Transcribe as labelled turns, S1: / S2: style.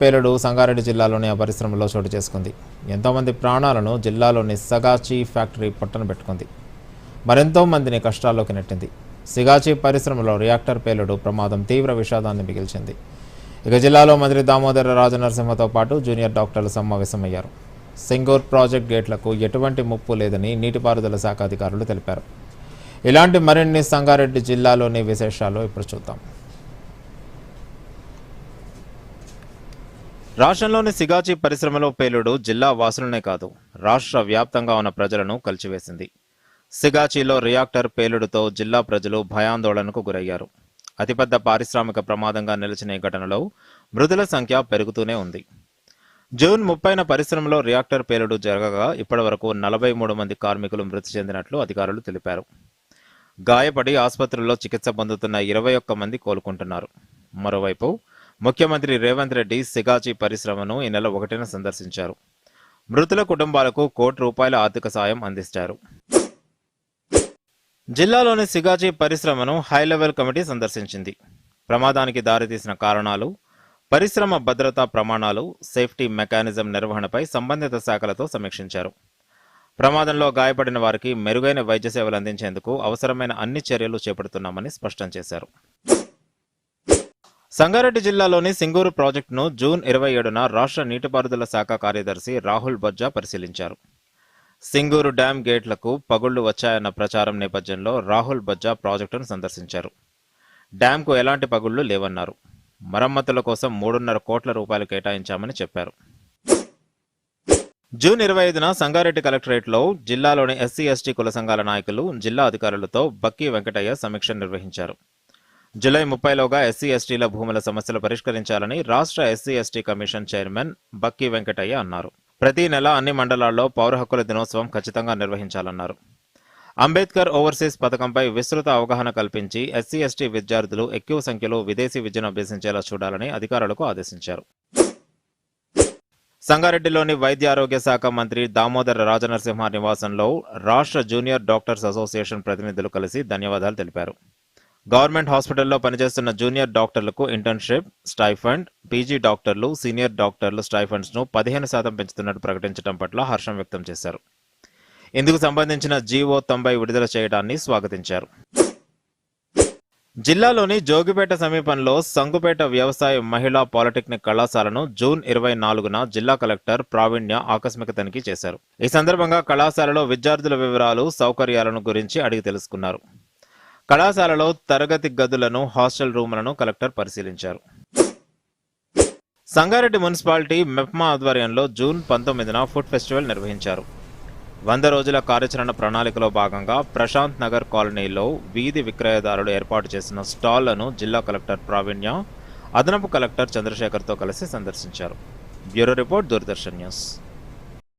S1: పేలుడు సంగారెడ్డి జిల్లాలోని ఆ పరిశ్రమలో చోటు చేసుకుంది. ఎంతోమంది ప్రాణాలను జిల్లాలోని సగాచి ఫ్యాక్టరీ పొట్టన పెట్టుకుంది. మరెంతో మందిని కష్టాల్లోకి నెట్టింది. సిగాచి పరిశ్రమలో రియాక్టర్ పేలుడు ప్రమాదం తీవ్ర విషాదాన్ని మిగిల్చింది. ఇక జిల్లాలో మంత్రి దామోదర రాజనరసింహతో పాటు జూనియర్ డాక్టర్లు సమావేశమయ్యారు. సింగూర్ ప్రాజెక్ట్ గేట్లకు ఎటువంటి ముప్పు లేదని నీటిపారుదల శాఖ అధికారులు తెలిపారు. ఇలాంటి మరిన్ని సంగారెడ్డి జిల్లాలోని విశేషాలు ఇప్పుడు చూద్దాం. రాష్ట్రంలోని సిగాచి పరిశ్రమలో పేలుడు జిల్లా వాసులనే కాదు రాష్ట్ర వ్యాప్తంగా ఉన్న ప్రజలను కలిచివేసింది. సిగాచిలో రియాక్టర్ పేలుడుతో జిల్లా ప్రజలు భయాందోళనకు గురయ్యారు. అతిపెద్ద పారిశ్రామిక ప్రమాదంగా నిలిచిన ఈ ఘటనలో మృతుల సంఖ్య పెరుగుతూనే ఉంది. జూన్ ముప్పైన పరిశ్రమలో రియాక్టర్ పేలుడు జరగగా ఇప్పటివరకు నలభై మూడు మంది కార్మికులు మృతి చెందినట్లు అధికారులు తెలిపారు. గాయపడి ఆసుపత్రుల్లో చికిత్స పొందుతున్న ఇరవై ఒక్క మంది కోలుకుంటున్నారు. మరోవైపు ముఖ్యమంత్రి రేవంత్ రెడ్డి సిగాచి పరిశ్రమను ఈ నెల ఒకటిన సందర్శించారు. మృతుల కుటుంబాలకు కోటి రూపాయల ఆర్థిక సాయం అందిస్తారు. జిల్లాలోని సిగాచి పరిశ్రమను హై లెవెల్ కమిటీ సందర్శించింది. ప్రమాదానికి దారితీసిన కారణాలు పరిశ్రమ భద్రతా ప్రమాణాలు సేఫ్టీ మెకానిజం నిర్వహణపై సంబంధిత శాఖలతో సమీక్షించారు. ప్రమాదంలో గాయపడిన వారికి మెరుగైన వైద్య సేవలు అందించేందుకు అవసరమైన అన్ని చర్యలు చేపడుతున్నామని స్పష్టం చేశారు. సంగారెడ్డి జిల్లాలోని సింగూరు ప్రాజెక్టును జూన్ ఇరవై ఏడున రాష్ట్ర నీటిపారుదల శాఖ కార్యదర్శి రాహుల్ బొజ్జా పరిశీలించారు. సింగూరు డ్యాం గేట్లకు పగుళ్ళు వచ్చాయన్న ప్రచారం నేపథ్యంలో రాహుల్ బొజ్జా ప్రాజెక్టును సందర్శించారు. డ్యాంకు ఎలాంటి పగుళ్ళు లేవన్నారు. మరమ్మతుల కోసం మూడున్నర కోట్ల రూపాయలు కేటాయించామని చెప్పారు. జూన్ ఇరవై ఐదున సంగారెడ్డి కలెక్టరేట్లో జిల్లాలోని ఎస్సీ ఎస్టీ కుల సంఘాల నాయకులు జిల్లా అధికారులతో బక్కి వెంకటయ్య సమీక్ష నిర్వహించారు. జూలై ముప్పైలోగా ఎస్సీ ఎస్టీల భూముల సమస్యలు పరిష్కరించాలని రాష్ట్ర SC ST commission chairman Bakki Venkataiah అన్నారు. ప్రతి నెల అన్ని మండలాల్లో పౌర హక్కుల దినోత్సవం ఖచ్చితంగా నిర్వహించాలన్నారు. అంబేద్కర్ ఓవర్సీస్ పథకంపై విస్తృత అవగాహన కల్పించి ఎస్సీ ఎస్టీ విద్యార్థులు ఎక్కువ సంఖ్యలో విదేశీ విద్యను అభ్యసించేలా చూడాలని అధికారులకు ఆదేశించారు. సంగారెడ్డిలోని వైద్య ఆరోగ్య శాఖ మంత్రి దామోదర రాజనరసింహ నివాసంలో రాష్ట్ర జూనియర్ డాక్టర్స్ అసోసియేషన్ ప్రతినిధులు కలిసి ధన్యవాదాలు తెలిపారు. గవర్నమెంట్ హాస్పిటల్లో పనిచేస్తున్న జూనియర్ డాక్టర్లకు ఇంటర్న్షిప్ స్టైఫండ్ పీజీ డాక్టర్లు సీనియర్ డాక్టర్లు స్టైఫండ్స్ను పదిహేను శాతం పెంచుతున్నట్టు ప్రకటించడం పట్ల హర్షం వ్యక్తం చేశారు. ఇందుకు సంబంధించిన జీవో తొంభై విడుదల చేయడాన్ని స్వాగతించారు. జిల్లాలోని జోగిపేట సమీపంలో సంగుపేట వ్యవసాయ మహిళా పాలిటెక్నిక్ కళాశాలను జూన్ ఇరవై నాలుగున జిల్లా కలెక్టర్ ప్రావీణ్య ఆకస్మిక తనిఖీ చేశారు. ఈ సందర్భంగా కళాశాలలో విద్యార్థుల వివరాలు సౌకర్యాలను గురించి అడిగి తెలుసుకున్నారు. కళాశాలలో తరగతి గదులను హాస్టల్ రూములను కలెక్టర్ పరిశీలించారు. సంగారెడ్డి మున్సిపాలిటీ మెప్మా ఆధ్వర్యంలో జూన్ పంతొమ్మిదిన ఫుడ్ ఫెస్టివల్ నిర్వహించారు. వంద రోజుల కార్యాచరణ ప్రణాళికలో భాగంగా ప్రశాంత్ నగర్ కాలనీలో వీధి విక్రయదారులు ఏర్పాటు చేసిన స్టాళ్ళను జిల్లా కలెక్టర్ ప్రావీణ్య అదనపు కలెక్టర్ చంద్రశేఖర్తో కలిసి సందర్శించారు. Bureau report Doordarshan news.